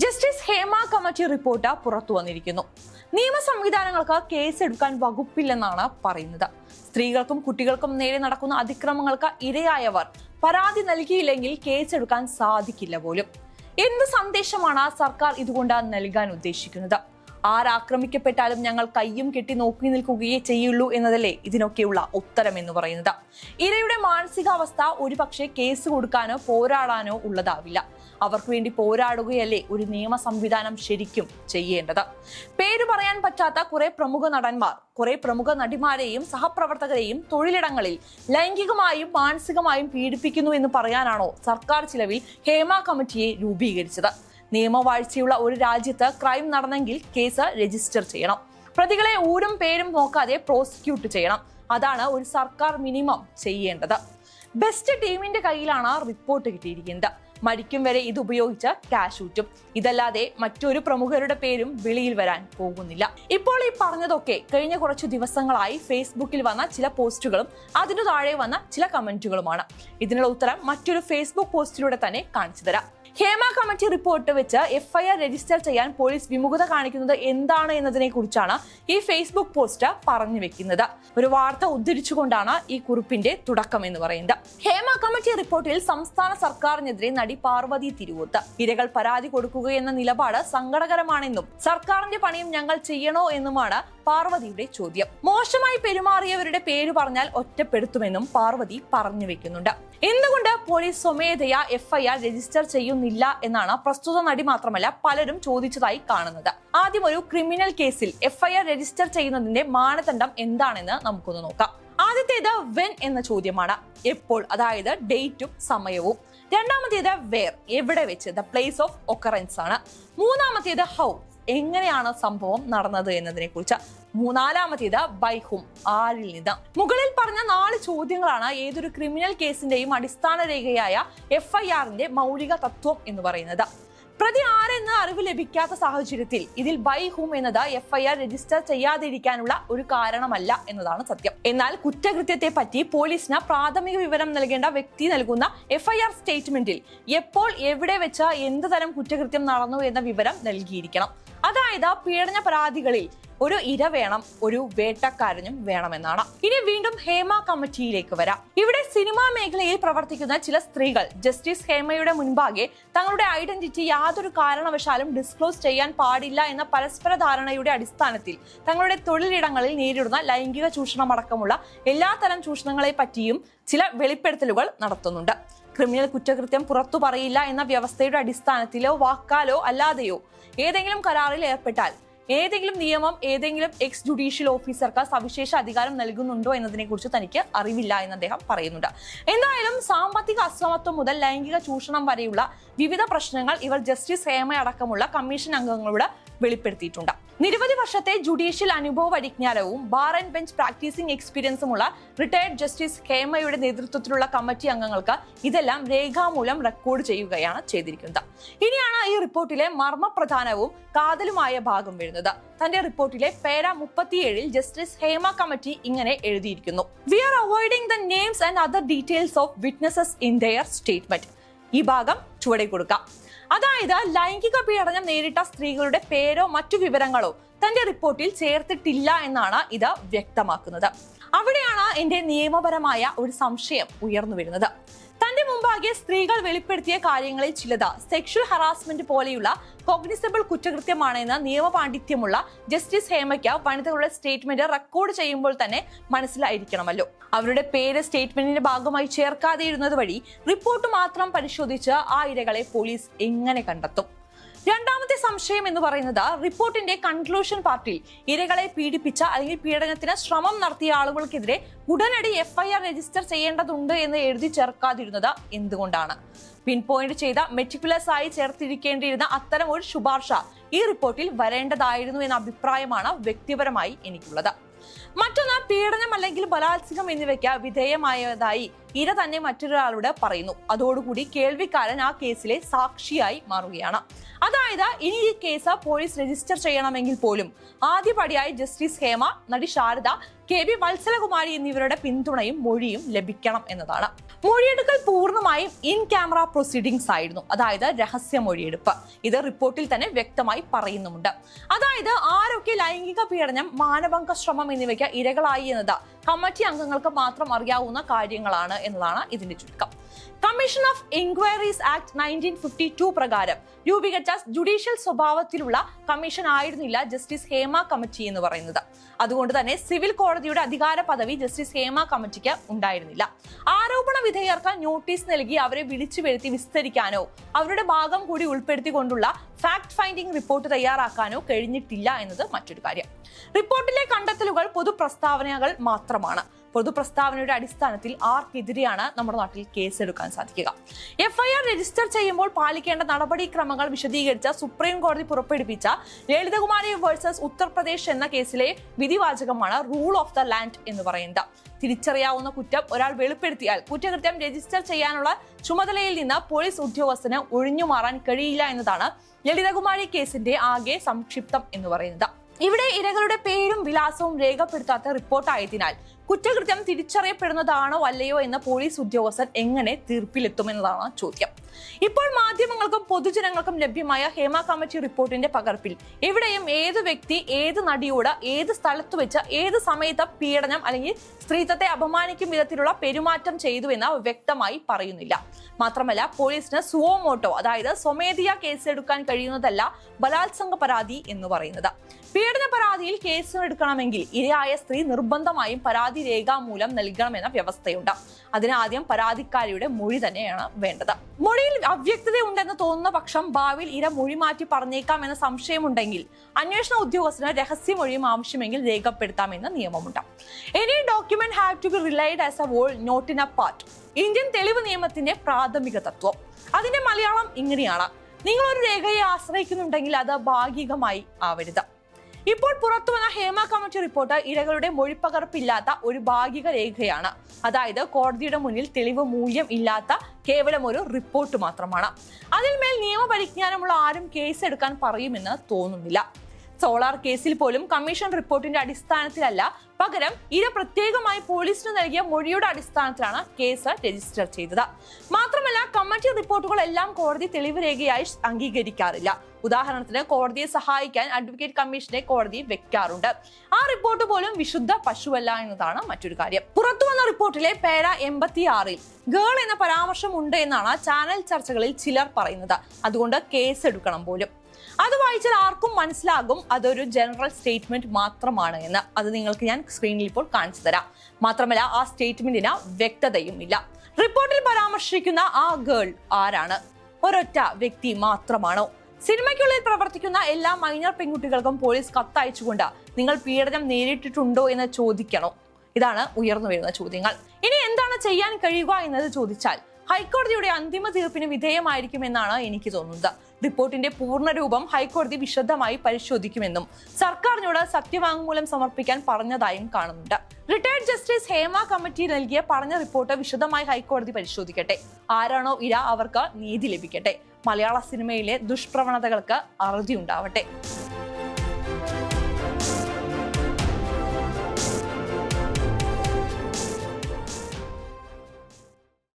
Justice Hema committee report പുറത്തു വന്നിരിക്കുന്നു. നിയമ സംവിധാനങ്ങൾക്ക് കേസെടുക്കാൻ വകുപ്പില്ലെന്നാണ് പറയുന്നത്. സ്ത്രീകൾക്കും കുട്ടികൾക്കും നേരെ നടക്കുന്ന അതിക്രമങ്ങൾക്ക് ഇരയായവർ പരാതി നൽകിയില്ലെങ്കിൽ കേസെടുക്കാൻ സാധിക്കില്ല പോലും. എന്ത് സന്ദേശമാണ് സർക്കാർ ഇതുകൊണ്ട് നൽകാൻ ഉദ്ദേശിക്കുന്നത്? ആരാക്രമിക്കപ്പെട്ടാലും ഞങ്ങൾ കയ്യും കെട്ടി നോക്കി നിൽക്കുകയേ ചെയ്യുള്ളൂ എന്നതല്ലേ ഇതിനൊക്കെയുള്ള ഉത്തരം എന്ന് പറയുന്നത്. ഇരയുടെ മാനസികാവസ്ഥ ഒരുപക്ഷെ കേസ് കൊടുക്കാനോ പോരാടാനോ ഉള്ളതാവില്ല. അവർക്ക് വേണ്ടി പോരാടുകയല്ലേ ഒരു നിയമ സംവിധാനം ശരിക്കും ചെയ്യേണ്ടത്. പേര് പറയാൻ പറ്റാത്ത കുറെ പ്രമുഖ നടന്മാർ കുറെ പ്രമുഖ നടിമാരെയും സഹപ്രവർത്തകരെയും തൊഴിലിടങ്ങളിൽ ലൈംഗികമായും മാനസികമായും പീഡിപ്പിക്കുന്നു എന്ന് പറയാനാണോ സർക്കാർ ചിലവിൽ ഹേമ കമ്മിറ്റിയെ രൂപീകരിച്ചത്. നിയമവാഴ്ചയുള്ള ഒരു രാജ്യത്ത് ക്രൈം നടന്നെങ്കിൽ കേസ് രജിസ്റ്റർ ചെയ്യണം. പ്രതികളെ ഊരും പേരും നോക്കാതെ പ്രോസിക്യൂട്ട് ചെയ്യണം. അതാണ് ഒരു സർക്കാർ മിനിമം ചെയ്യേണ്ടത്. ബെസ്റ്റ് ടീമിന്റെ കയ്യിലാണ് റിപ്പോർട്ട് കിട്ടിയിരിക്കുന്നത്. മരിക്കും വരെ ഇത് ഉപയോഗിച്ച ക്യാഷ് ഊറ്റും ഇതല്ലാതെ മറ്റൊരു പ്രമുഖരുടെ പേരും വെളിയിൽ വരാൻ പോകുന്നില്ല. ഇപ്പോൾ ഈ പറഞ്ഞതൊക്കെ കഴിഞ്ഞ കുറച്ചു ദിവസങ്ങളായി ഫേസ്ബുക്കിൽ വന്ന ചില പോസ്റ്റുകളും അതിനു താഴെ വന്ന ചില കമന്റുകളുമാണ്. ഇതിനുള്ള ഉത്തരം മറ്റൊരു ഫേസ്ബുക്ക് പോസ്റ്റിലൂടെ തന്നെ കാണിച്ചു തരാം. ഹേമ കമ്മിറ്റി റിപ്പോർട്ട് വെച്ച് എഫ്ഐആർ രജിസ്റ്റർ ചെയ്യാൻ പോലീസ് വിമുഖത കാണിക്കുന്നത് എന്താണ് എന്നതിനെ കുറിച്ചാണ് ഈ ഫേസ്ബുക്ക് പോസ്റ്റ് പറഞ്ഞു വെക്കുന്നത്. ഒരു വാർത്ത ഉദ്ധരിച്ചുകൊണ്ടാണ് ഈ കുറിപ്പിന്റെ തുടക്കം എന്ന് പറയുന്നത്. ഹേമ കമ്മിറ്റി റിപ്പോർട്ടിൽ സംസ്ഥാന സർക്കാരിനെതിരെ നടി പാർവതി തിരുവോത്ത്. ഇരകൾ പരാതി കൊടുക്കുകയെന്ന നിലപാട് സങ്കടകരമാണെന്നും സർക്കാരിന്റെ പണിയും ഞങ്ങൾ ചെയ്യണോ എന്നുമാണ് പാർവതിയുടെ ചോദ്യം. മോശമായി പെരുമാറിയവരുടെ പേര് പറഞ്ഞാൽ ഒറ്റപ്പെടുത്തുമെന്നും പാർവതി പറഞ്ഞു വെക്കുന്നുണ്ട്. എന്തുകൊണ്ട് പോലീസ് സ്വമേധയാ എഫ്ഐആർ രജിസ്റ്റർ ചെയ്യുന്നില്ല എന്നാണ് പ്രസ്തുത നടി മാത്രമല്ല പലരും ചോദിച്ചതായി കാണുന്നത്. ആദ്യം ഒരു ക്രിമിനൽ കേസിൽ എഫ്ഐആർ രജിസ്റ്റർ ചെയ്യുന്നതിന്റെ മാനദണ്ഡം എന്താണെന്ന് നമുക്കൊന്ന് നോക്കാം. ആദ്യത്തേത് വെൻ എന്ന ചോദ്യമാണ്. എപ്പോൾ അതായത് ഡേറ്റും സമയവും. രണ്ടാമത്തേത് വേർ എവിടെ വെച്ച് ദ പ്ലേസ് ഓഫ് ഒക്കറൻസ് ആണ്. മൂന്നാമത്തേത് ഹൗ എങ്ങനെയാണ് സംഭവം നടന്നത് എന്നതിനെ കുറിച്ച് മൂന്നാലാമത്തേത് ബൈഹും ആരിൽ നിന്ന്. മുകളിൽ പറഞ്ഞ നാല് ചോദ്യങ്ങളാണ് ഏതൊരു ക്രിമിനൽ കേസിന്റെയും അടിസ്ഥാന രേഖയായ എഫ് ഐ ആറിന്റെ മൗലിക തത്വം എന്ന് പറയുന്നത്. പ്രതി ആരെന്ന് അറിവ് ലഭിക്കാത്ത സാഹചര്യത്തിൽ ഇതിൽ ബൈ ഹൂം എന്നത് എഫ് ഐ ആർ രജിസ്റ്റർ ചെയ്യാതിരിക്കാനുള്ള ഒരു കാരണമല്ല എന്നതാണ് സത്യം. എന്നാൽ കുറ്റകൃത്യത്തെ പറ്റി പോലീസിന് പ്രാഥമിക വിവരം നൽകേണ്ട വ്യക്തി നൽകുന്ന എഫ് ഐ ആർ സ്റ്റേറ്റ്മെന്റിൽ എപ്പോൾ എവിടെ വെച്ച എന്ത് തരം കുറ്റകൃത്യം നടന്നു എന്ന വിവരം നൽകിയിരിക്കണം. അതായത് പീഡന പരാതികളിൽ ഒരു ഇര വേണം ഒരു വേട്ടക്കാരനും വേണമെന്നാണ്. ഇനി വീണ്ടും ഹേമ കമ്മിറ്റിയിലേക്ക് വരാം. ഇവിടെ സിനിമാ മേഖലയിൽ പ്രവർത്തിക്കുന്ന ചില സ്ത്രീകൾ ജസ്റ്റിസ് ഹേമയുടെ മുൻപാകെ തങ്ങളുടെ ഐഡന്റിറ്റി യാതൊരു കാരണവശാലും ഡിസ്ക്ലോസ് ചെയ്യാൻ പാടില്ല എന്ന പരസ്പര ധാരണയുടെ അടിസ്ഥാനത്തിൽ തങ്ങളുടെ തൊഴിലിടങ്ങളിൽ നേരിടുന്ന ലൈംഗിക ചൂഷണം അടക്കമുള്ള എല്ലാത്തരം ചൂഷണങ്ങളെ പറ്റിയും ചില വെളിപ്പെടുത്തലുകൾ നടത്തുന്നുണ്ട്. ക്രിമിനൽ കുറ്റകൃത്യം പുറത്തു പറയില്ല എന്ന വ്യവസ്ഥയുടെ അടിസ്ഥാനത്തിലോ വാക്കാലോ അല്ലാതെയോ ഏതെങ്കിലും കരാറിൽ ഏർപ്പെട്ടാൽ ഏതെങ്കിലും നിയമം ഏതെങ്കിലും എക്സ് ജുഡീഷ്യൽ ഓഫീസർക്ക് സവിശേഷ അധികാരം നൽകുന്നുണ്ടോ എന്നതിനെ കുറിച്ച് തനിക്ക് അറിവില്ല എന്ന് അദ്ദേഹം പറയുന്നുണ്ട്. എന്തായാലും സാമ്പത്തിക അസമത്വം മുതൽ ലൈംഗിക ചൂഷണം വരെയുള്ള വിവിധ പ്രശ്നങ്ങൾ ഇവർ ജസ്റ്റിസ് ഹേമ അടക്കമുള്ള കമ്മീഷൻ അംഗങ്ങളോട് വെളിപ്പെടുത്തിയിട്ടുണ്ട്. നിരവധി വർഷത്തെ ജുഡീഷ്യൽ അനുഭവ പരിജ്ഞാനവും ബാർ ആൻഡ് ബെഞ്ച് പ്രാക്ടീസിംഗ് എക്സ്പീരിയൻസുമുള്ള റിട്ടയർഡ് ജസ്റ്റിസ് ഹേമയുടെ നേതൃത്വത്തിലുള്ള കമ്മിറ്റി അംഗങ്ങൾക്ക് ഇതെല്ലാം രേഖാമൂലം റെക്കോർഡ് ചെയ്യുകയാണ് ചെയ്തിരിക്കുന്നത്. ഇനിയാണ് ഈ റിപ്പോർട്ടിലെ മർമ്മപ്രധാനവും കാതലുമായ ഭാഗം വരുന്നത്. തന്റെ റിപ്പോർട്ടിലെ പേര മുപ്പത്തിയേഴിൽ ജസ്റ്റിസ് ഹേമ കമ്മിറ്റി ഇങ്ങനെ എഴുതിയിരിക്കുന്നു. We are avoiding the names and other details of witnesses in their statement ഈ ഭാഗം ചുവടെ കൊടുക്കാം. അതായത് ലൈംഗിക പീഡനം നേരിട്ട സ്ത്രീകളുടെ പേരോ മറ്റു വിവരങ്ങളോ തന്റെ റിപ്പോർട്ടിൽ ചേർത്തിട്ടില്ല എന്നാണ് ഇത് വ്യക്തമാക്കുന്നത്. അവിടെയാണ് എന്റെ നിയമപരമായ ഒരു സംശയം ഉയർന്നു വരുന്നത്. തന്റെ മുമ്പാകെ സ്ത്രീകൾ വെളിപ്പെടുത്തിയ കാര്യങ്ങളിൽ ചിലത് സെക്ഷൽ ഹറാസ്മെന്റ് പോലെയുള്ള കോഗ്നിസബിൾ കുറ്റകൃത്യമാണെന്ന് നിയമപാണ്ഡിത്യമുള്ള ജസ്റ്റിസ് ഹേമയ്ക്ക് വനിതകളുടെ സ്റ്റേറ്റ്മെന്റ് റെക്കോർഡ് ചെയ്യുമ്പോൾ തന്നെ മനസ്സിലായിരിക്കണമല്ലോ. അവരുടെ പേര് സ്റ്റേറ്റ്മെന്റിന്റെ ഭാഗമായി ചേർക്കാതെ ഇരുന്നത് വഴി റിപ്പോർട്ട് മാത്രം പരിശോധിച്ച് ആ ഇരകളെ പോലീസ് എങ്ങനെ കണ്ടെത്തും? രണ്ടാമത്തെ സംശയം എന്ന് പറയുന്നത് റിപ്പോർട്ടിന്റെ കൺക്ലൂഷൻ പാർട്ടിൽ ഇരകളെ പീഡിപ്പിച്ച അല്ലെങ്കിൽ പീഡനത്തിന് ശ്രമം നടത്തിയ ആളുകൾക്കെതിരെ ഉടനടി എഫ്ഐആർ രജിസ്റ്റർ ചെയ്യേണ്ടതുണ്ട് എന്ന് എഴുതി ചേർക്കാതിരുന്നത് എന്തുകൊണ്ടാണ്? പിൻ പോയിന്റ് ചെയ്ത മെറ്റിക്കുലസ് ആയി ചേർത്തിരിക്കേണ്ടിയിരുന്ന അത്തരം ഒരു ശുപാർശ ഈ റിപ്പോർട്ടിൽ വരേണ്ടതായിരുന്നു എന്ന അഭിപ്രായമാണ് വ്യക്തിപരമായി എനിക്കുള്ളത്. മറ്റൊന്ന് പീഡനം അല്ലെങ്കിൽ ബലാത്സംഗം എന്നിവയ്ക്ക് വിധേയമായതായി ഇര തന്നെ മറ്റൊരാളോട് പറയുന്നു. അതോടുകൂടി കേൾവിക്കാരൻ ആ കേസിലെ സാക്ഷിയായി മാറുകയാണ്. അതായത് ഇനി ഈ കേസ് പോലീസ് രജിസ്റ്റർ ചെയ്യണമെങ്കിൽ പോലും ആദ്യപടിയായി ജസ്റ്റിസ് ഹേമ നടി ശാരദ കെ ബി വത്സലകുമാരി എന്നിവരുടെ പിന്തുണയും മൊഴിയും ലഭിക്കണം എന്നതാണ്. മൊഴിയെടുക്കൽ പൂർണമായും ഇൻ ക്യാമറ പ്രൊസീഡിംഗ്സ് ആയിരുന്നു. അതായത് രഹസ്യ മൊഴിയെടുപ്പ്. ഇത് റിപ്പോർട്ടിൽ തന്നെ വ്യക്തമായി പറയുന്നുമുണ്ട്. അതായത് ആരൊക്കെ ലൈംഗിക പീഡനം മാനഭംഗ ശ്രമം എന്നിവയ്ക്ക് ഇരകളായി എന്നത് കമ്മിറ്റി അംഗങ്ങൾക്ക് മാത്രം അറിയാവുന്ന കാര്യങ്ങളാണ് എന്നതാണ് ഇതിന്റെ ചുരുക്കം. Commission of enquiries act nineteen fifty two പ്രകാരം രൂപീകരിച്ച ജുഡീഷ്യൽ സ്വഭാവത്തിലുള്ള കമ്മീഷൻ ആയിരുന്നില്ല ജസ്റ്റിസ് ഹേമ കമ്മിറ്റി എന്ന് പറയുന്നത്. അതുകൊണ്ട് തന്നെ സിവിൽ കോടതിയുടെ അധികാര പദവി ജസ്റ്റിസ് ഹേമ കമ്മിറ്റിക്ക് ഉണ്ടായിരുന്നില്ല. ആരോപണ വിധേയർക്ക് നോട്ടീസ് നൽകി അവരെ വിളിച്ചു വരുത്തി വിസ്തരിക്കാനോ അവരുടെ ഭാഗം കൂടി ഉൾപ്പെടുത്തിക്കൊണ്ടുള്ള ഫാക്ട് ഫൈൻഡിംഗ് റിപ്പോർട്ട് തയ്യാറാക്കാനോ കഴിഞ്ഞിട്ടില്ല എന്നത് മറ്റൊരു കാര്യം. റിപ്പോർട്ടിലെ കണ്ടെത്തലുകൾ പൊതു പ്രസ്താവനകൾ മാത്രമാണ്. പൊതു പ്രസ്താവനയുടെ അടിസ്ഥാനത്തിൽ ആർക്കെതിരെയാണ് നമ്മുടെ നാട്ടിൽ കേസെടുക്കാൻ സാധിക്കുക. എഫ്ഐആർ രജിസ്റ്റർ ചെയ്യുമ്പോൾ പാലിക്കേണ്ട നടപടിക്രമങ്ങൾ വിശദീകരിച്ച സുപ്രീം കോടതി പുറപ്പെടുവിച്ച ലളിതകുമാരി വേഴ്സസ് ഉത്തർപ്രദേശ് എന്ന കേസിലെ വിധിവാചകമാണ് റൂൾ ഓഫ് ദ ലാൻഡ് എന്ന് പറയുന്നത്. തിരിച്ചറിയാവുന്ന കുറ്റം ഒരാൾ വെളിപ്പെടുത്തിയാൽ കുറ്റകൃത്യം രജിസ്റ്റർ ചെയ്യാനുള്ള ചുമതലയിൽ നിന്ന് പോലീസ് ഉദ്യോഗസ്ഥന് ഒഴിഞ്ഞു മാറാൻ കഴിയില്ല എന്നതാണ് ലളിതകുമാരി കേസിന്റെ ആകെ സംക്ഷിപ്തം എന്ന് പറയുന്നത്. ഇവിടെ ഇരകളുടെ പേരും വിലാസവും രേഖപ്പെടുത്താത്ത റിപ്പോർട്ടായതിനാൽ കുറ്റകൃത്യം തിരിച്ചറിയപ്പെടുന്നതാണോ അല്ലയോ എന്ന് പോലീസ് ഉദ്യോഗസ്ഥൻ എങ്ങനെ തീർപ്പിലെത്തുമെന്നതാണ് ചോദ്യം. ഇപ്പോൾ മാധ്യമങ്ങൾക്കും പൊതുജനങ്ങൾക്കും ലഭ്യമായ ഹേമ കമ്മിറ്റി റിപ്പോർട്ടിന്റെ പകർപ്പിൽ എവിടെയും ഏത് വ്യക്തി ഏത് നടിയോട് ഏത് സ്ഥലത്ത് വെച്ച് ഏത് സമയത്ത് പീഡനം അല്ലെങ്കിൽ സ്ത്രീത്വത്തെ അപമാനിക്കും വിധത്തിലുള്ള പെരുമാറ്റം ചെയ്തു എന്ന് വ്യക്തമായി പറയുന്നില്ല. മാത്രമല്ല പോലീസിന് സുവോമോട്ടോ അതായത് സ്വമേധിയ കേസെടുക്കാൻ കഴിയുന്നതല്ല ബലാത്സംഗ പരാതി എന്ന് പറയുന്നത്. പീഡന പരാതിയിൽ കേസ് എടുക്കണമെങ്കിൽ ഇരയായ സ്ത്രീ നിർബന്ധമായും പരാതി രേഖാമൂലം നൽകണമെന്ന വ്യവസ്ഥയുണ്ട്. അതിനാദ്യം പരാതിക്കാരിയുടെ മൊഴി തന്നെയാണ് വേണ്ടത്. മൊഴിയിൽ അവ്യക്തത ഉണ്ടെന്ന് തോന്നുന്ന പക്ഷം ഭാവിയിൽ ഇര മൊഴി മാറ്റി പറഞ്ഞേക്കാം എന്ന സംശയമുണ്ടെങ്കിൽ അന്വേഷണ ഉദ്യോഗസ്ഥന് രഹസ്യമൊഴിയും ആവശ്യമെങ്കിൽ രേഖപ്പെടുത്താമെന്ന് നിയമമുണ്ട്. Any document have to be relied as a whole not in a part Indian തെളിവ് നിയമത്തിന്റെ പ്രാഥമിക തത്വം. അതിന്റെ മലയാളം ഇങ്ങനെയാണ്. നിങ്ങൾ ഒരു രേഖയെ ആശ്രയിക്കുന്നുണ്ടെങ്കിൽ അത് ഭാഗികമായി ആവരുത്. ഇപ്പോൾ പുറത്തു വന്ന ഹേമ കമ്മിറ്റി റിപ്പോർട്ട് ഇരകളുടെ മൊഴിപ്പകർപ്പില്ലാത്ത ഒരു ഭാഗിക രേഖയാണ് അതായത് കോടതിയുടെ മുന്നിൽ തെളിവ് മൂല്യം ഇല്ലാത്ത കേവലം ഒരു റിപ്പോർട്ട് മാത്രമാണ്. അതിന്മേൽ നിയമപരിജ്ഞാനമുള്ള ആരും കേസ് എടുക്കാൻ പറയുമെന്ന് തോന്നുന്നില്ല. സോളാർ കേസിൽ പോലും കമ്മീഷൻ റിപ്പോർട്ടിന്റെ അടിസ്ഥാനത്തിലല്ല. പകരം ഇര പ്രത്യേകമായി പോലീസിന് നൽകിയ മൊഴിയുടെ അടിസ്ഥാനത്തിലാണ് കേസ് രജിസ്റ്റർ ചെയ്തത്. മാത്രമല്ല കമ്മിറ്റി റിപ്പോർട്ടുകൾ എല്ലാം കോടതി തെളിവ് രേഖയായി അംഗീകരിക്കാറില്ല. ഉദാഹരണത്തിന് കോടതിയെ സഹായിക്കാൻ അഡ്വക്കേറ്റ് കമ്മീഷനെ കോടതി വെക്കാറുണ്ട്. ആ റിപ്പോർട്ട് പോലും വിശുദ്ധ പശുവല്ല എന്നതാണ് മറ്റൊരു കാര്യം. പുറത്തു വന്ന റിപ്പോർട്ടിലെ പേര എൺപത്തി ആറിൽ ഗേൾ എന്ന പരാമർശം ഉണ്ട് എന്നാണ് ചാനൽ ചർച്ചകളിൽ ചിലർ പറയുന്നത്. അതുകൊണ്ട് കേസ് എടുക്കണം പോലും. അത് വായിച്ചാൽ ആർക്കും മനസ്സിലാകും. അതൊരു ജനറൽ സ്റ്റേറ്റ്മെന്റ് മാത്രമാണ് എന്ന്. അത് നിങ്ങൾക്ക് ഞാൻ സ്ക്രീനിൽ ഇപ്പോൾ കാണിച്ചു തരാം. മാത്രമല്ല ആ സ്റ്റേറ്റ്മെന്റിന് വ്യക്തതയും ഇല്ല. റിപ്പോർട്ടിൽ പരാമർശിക്കുന്ന ആ ഗേൾ ആരാണ്? ഒരൊറ്റ വ്യക്തി മാത്രമാണോ? സിനിമയ്ക്കുള്ളിൽ പ്രവർത്തിക്കുന്ന എല്ലാ മൈനർ പെൺകുട്ടികൾക്കും പോലീസ് കത്തയച്ചുകൊണ്ട് നിങ്ങൾ പീഡനം നേരിട്ടിട്ടുണ്ടോ എന്ന് ചോദിക്കണോ. ഇതാണ് ഉയർന്നു വരുന്ന ചോദ്യങ്ങൾ. ഇനി എന്താണ് ചെയ്യാൻ കഴിയുക എന്നത് ചോദിച്ചാൽ ഹൈക്കോടതിയുടെ അന്തിമ തീർപ്പിന് വിധേയമായിരിക്കും എന്നാണ് എനിക്ക് തോന്നുന്നത്. റിപ്പോർട്ടിന്റെ പൂർണരൂപം ഹൈക്കോടതി വിശദമായി പരിശോധിക്കുമെന്നും സർക്കാരിനോട് സത്യവാങ്മൂലം സമർപ്പിക്കാൻ പറഞ്ഞതായും കാണുന്നുണ്ട്. റിട്ടയർഡ് ജസ്റ്റിസ് ഹേമ കമ്മിറ്റി നൽകിയ പറഞ്ഞ റിപ്പോർട്ട് വിശദമായി ഹൈക്കോടതി പരിശോധിക്കട്ടെ. ആരാണോ ഇര അവർക്ക് നീതി ലഭിക്കട്ടെ. മലയാള സിനിമയിലെ ദുഷ്പ്രവണതകൾക്ക് അറുതി ഉണ്ടാവട്ടെ.